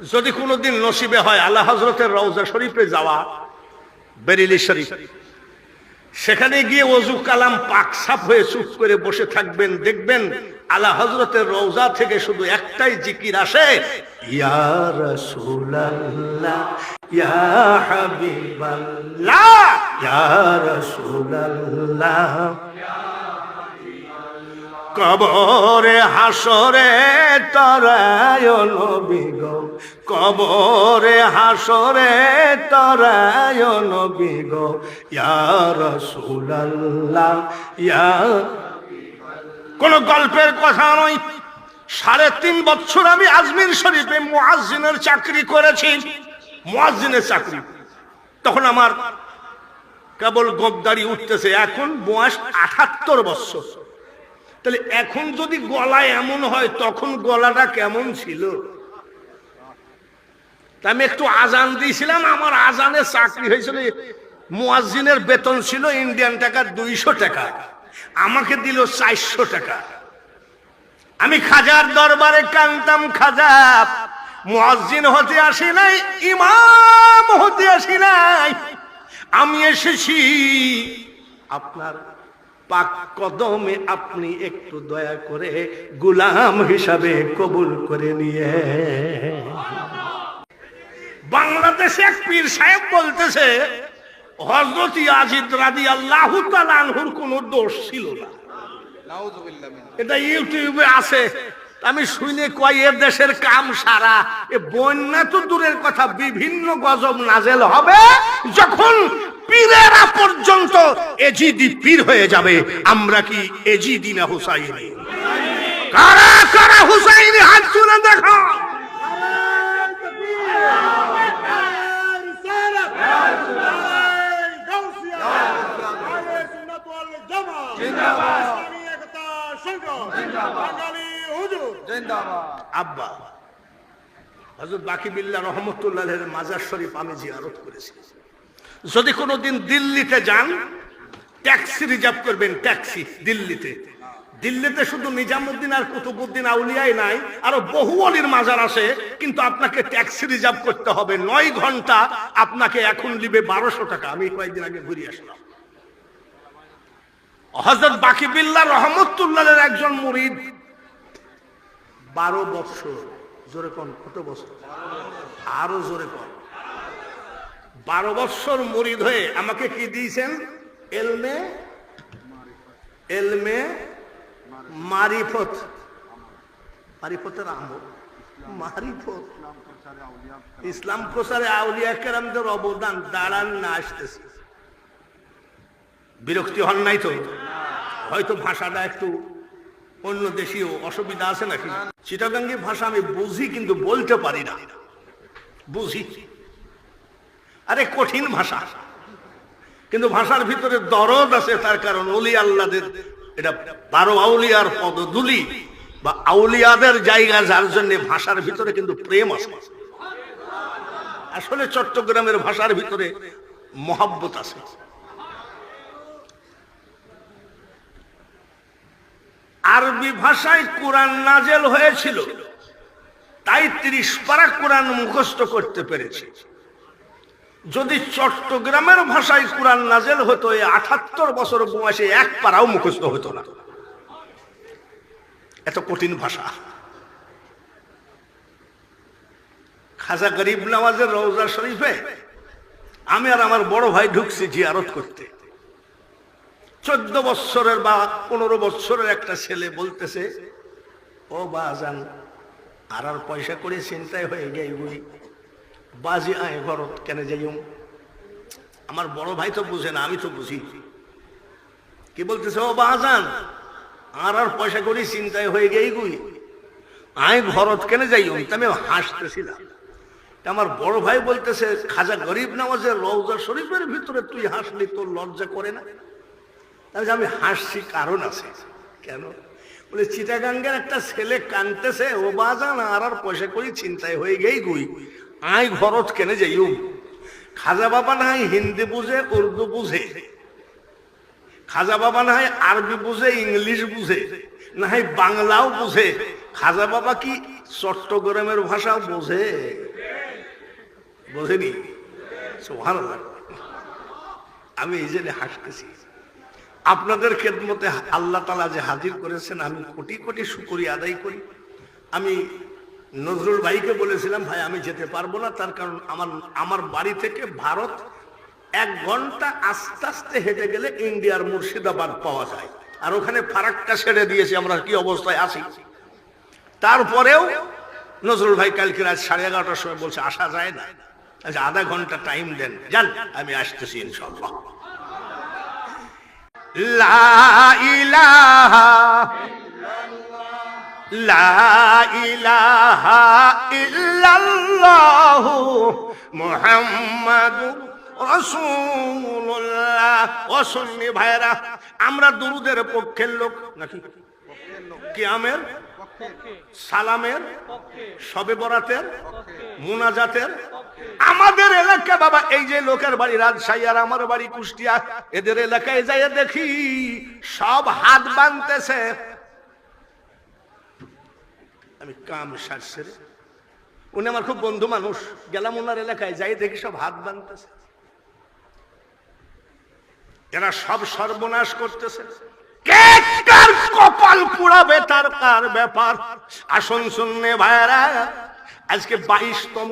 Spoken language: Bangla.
যদি কোনোদিন নসিবে হয় আল্লাহ হজরতের রওজা শরীফে যাওয়া, বেরিলি শরীফ। সেখানে গিয়ে অজু কালাম পাক সাফ হয়ে চুপ করে বসে থাকবেন, দেখবেন আলা হজরতের রওজা থেকে শুধু একটাই জিকির আসে, ইয়া কবরে হাসরে তরায় নবী গো। কবরে হাসরে তরায় নবী গো। ইয়া রাসূলুল্লাহ, ইয়া কোন গল্পের কথা নয়। সাড়ে তিন বছর আমি আজমির শরীফে মুয়াজ্জিনের চাকরি করেছি। মুয়াজ্জিনের চাকরি। তখন আমার কেবল গোপদারি উঠতেছে। এখন বয়স আঠাত্তর বছর। তাহলে এখন যদি গলা এমন হয়, তখন গলাটা কেমন ছিল? আমি একটু আজান দিয়েছিলাম, আমার আজানের চাকরি হয়েছিল। মুয়াজ্জিনের বেতন ছিল ইন্ডিয়ান টাকা দুইশো টাকা, আমাকে দিল চারশো টাকা। আমি খাজার দরবারে কানতাম, খাজা, মুয়াজ্জিন হতে আসি নাই, ইমাম হতে আসি নাই। আমি এসেছি আপনার পাক কদমে আপনি একটু দয়া করে গুলাম হিসাবে কবুল করে নিয়ে। বাংলাদেশে এক পীর সাহেব বলতেছে আল্লাহ আনহুর কোন দোষ ছিল না। এটা ইউটিউবে আছে। আমি শুনে কয়, এ দেশের কাম সারা, এ বন্যা তো দূরের কথা, বিভিন্ন গজব নাজেল হবে যখন পর্যন্ত এজিদি পীর হয়ে যাবে, আমরা কি এজিদি না হুসাইনি? কারা কারা হুসাইনি, হাত তুলে দেখো আব্বা বাকি মাজার শরীফ আমি জিয়ারত করেছি। যদি কোনোদিন দিল্লিতে যান ট্যাক্সি রিজার্ভ করবেন ট্যাক্সি দিল্লিতে। দিল্লিতে শুধু নিজামুদ্দিন আর কুতুবুদ্দিন আউলিয়াই নাই, আরও বহু অলির মাজার আছে, কিন্তু আপনাকে ট্যাক্সি রিজার্ভ করতে হবে। নয় ঘণ্টা আপনাকে এখন লিবে বারোশো টাকা। আমি কয়েকদিন আগে ঘুরে আসলাম। হজরত বাকি বিল্লা রহমতুল্লাহের একজন মুরিদ, বারো বছর, জোরে কন, কত বছর? আরও জোরে কন। বারো বছর মরিদ হয়ে আমাকে কি দিয়েছেন? এলমে এলমে মারিফত। মারিফতের মারিফত। ইসলাম প্রচারে আউলিয়া কেরামদের অবদান দাঁড়ান না আসতেছে। বিরক্তি হন নাই তো? হয়তো ভাষাটা একটু অন্য দেশীয় অসুবিধা আছে নাকি? চিটাগাঙ্গি ভাষা আমি বুঝি, কিন্তু বলতে পারি না। বুঝি। আরে কঠিন ভাষা। কিন্তু ভাষার ভিতরে দরদ আছে, তার কারণ অলি আল্লাদের, এটা বারো আউলিয়ার পদদুলি বা আউলিয়াদের জায়গা, যার জন্য ভাষার ভিতরে কিন্তু প্রেম আছে। আসলে চট্টগ্রামের ভাষার ভিতরে মহাব্বত আছে। আরবি ভাষায় কোরআন নাজেল হয়েছিল, তাই ত্রিশ পারা কোরআন মুখস্থ করতে পেরেছে। যদি চট্টগ্রামের ভাষায় কোরআন নাজেল হতো, এই আঠাত্তর বছর বয়সে এক পারাও মুখস্থ হতো না। এত কঠিন ভাষা। খাজা গরিব নওয়াজের রওজা শরীফে আমি আর আমার বড় ভাই ঢুকছি জিয়ারত করতে। চোদ্দ বৎসরের বা পনেরো বৎসরের একটা ছেলে বলতেছে, ও বা বাজান, আর আর পয়সা করে চিন্তায় হয়ে বুঝি বাজি আয় ঘরত কেন যাইম? আমার বড় ভাই তো বুঝে না, আমি তো বুঝি। কি বলতেছে, ও বাজান, আর আর পয়সা করি চিন্তায় হয়ে গেই গুই। আয় ঘরত কেন যাইম? আমি হাসতেছিলাম। আমার বড় ভাই বলতেছে, খাজা গরিব নামাজের রওজা শরীফের ভিতরে তুই হাসলি, তোর লজ্জা করে না? আমি হাসছি, কারণ আছে। কেন? বলে, চিটাগাঙ্গের একটা ছেলে কানতেছে, ও বাজান, আর আর পয়সা করি চিন্তায় হয়ে গেই গুই। আই ঘরত কেনে যাইম খাজা বাবা না হয় হিন্দি বুঝে, উর্দু বুঝে। খাজা বাবা না হয় আরবি বুঝে, ইংলিশ বুঝে। না হয় বাংলাও বুঝে। খাজা বাবা কি চট্টগ্রামের ভাষাও বোঝে? বোঝেনি। আমি এই জন্য হাসতেছি। আপনাদের খেদমতে আল্লাহ তালা যে হাজির করেছেন, আমি কোটি কোটি শুকুরি আদায় করি। আমি নজরুল ভাইকে বলেছিলাম, ভাই, আমি যেতে পারব না। তার কারণ আমার আমার বাড়ি থেকে ভারত এক ঘণ্টা আস্তে আস্তে হেঁটে গেলে ইন্ডিয়ার মুর্শিদাবাদ পাওয়া যায়। আর ওখানে ফারাকটা ছেড়ে দিয়েছি, আমরা কি অবস্থায় আছি? তারপরেও নজরুল ভাই কালকে রাত সাড়ে এগারোটার সময় বলছে, আসা যায় না। আচ্ছা আধা ঘণ্টা টাইম দেন। যান, আমি আসতেছি ইনশাল্লাহ লা ইলাহা ভাইরা আমরা দুরুদের পক্ষের লোক নাকি? কিয়ামের? সালামের? সবে বরাতের? মুনাজাতের? আমাদের এলাকা বাবা, এই যে লোকের বাড়ি, রাজশাহী আর আমার বাড়ি কুষ্টিয়া, এদের এলাকায় যাই দেখি সব হাত বাঁধতেছে আমি কাম সারছে রে। উনি আমার খুব বন্ধু মানুষ। গেলাম ওনার এলাকায়, যাই দেখি সব হাত বানতেছে এরা সব সর্বনাশ করতেছে। কার কপাল পুড়াবে তার কার ব্যাপার? আসন শুননে ভাইরা আজকে বাইশতম